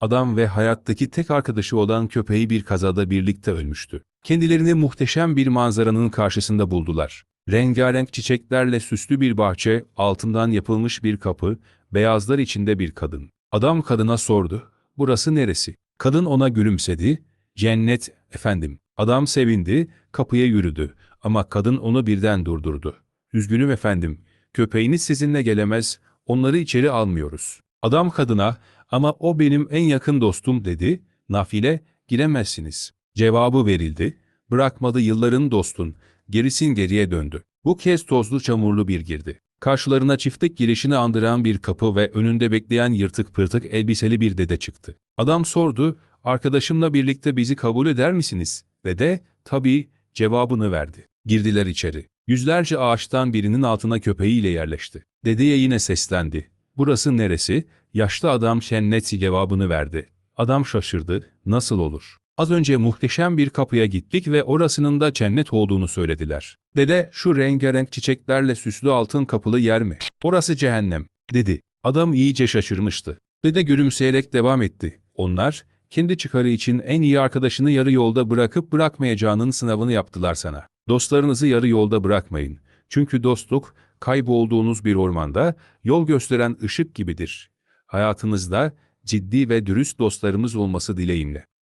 Adam ve hayattaki tek arkadaşı olan köpeği bir kazada birlikte ölmüştü. Kendilerini muhteşem bir manzaranın karşısında buldular. Rengarenk çiçeklerle süslü bir bahçe, altından yapılmış bir kapı, beyazlar içinde bir kadın. Adam kadına sordu, burası neresi? Kadın ona gülümsedi, cennet efendim. Adam sevindi, kapıya yürüdü ama kadın onu birden durdurdu. Üzgünüm efendim, köpeğiniz sizinle gelemez, onları içeri almıyoruz. Adam kadına, ama o benim en yakın dostum dedi, nafile, giremezsiniz. Cevabı verildi, bırakmadı yılların dostun, gerisin geriye döndü. Bu kez tozlu çamurlu bir girdi. Karşılarına çiftlik girişini andıran bir kapı ve önünde bekleyen yırtık pırtık elbiseli bir dede çıktı. Adam sordu, arkadaşımla birlikte bizi kabul eder misiniz? Dede, tabii, cevabını verdi. Girdiler içeri. Yüzlerce ağaçtan birinin altına köpeğiyle yerleşti. Dedeye yine seslendi. Burası neresi? Yaşlı adam şennetsi cevabını verdi. Adam şaşırdı. Nasıl olur? Az önce muhteşem bir kapıya gittik ve orasının da cennet olduğunu söylediler. Dede, şu rengarenk çiçeklerle süslü altın kapılı yer mi? Orası cehennem, dedi. Adam iyice şaşırmıştı. Dede gülümseyerek devam etti. Onlar, kendi çıkarı için en iyi arkadaşını yarı yolda bırakıp bırakmayacağının sınavını yaptılar sana. Dostlarınızı yarı yolda bırakmayın. Çünkü dostluk, kaybolduğunuz bir ormanda yol gösteren ışık gibidir. Hayatınızda ciddi ve dürüst dostlarımız olması dileğimle.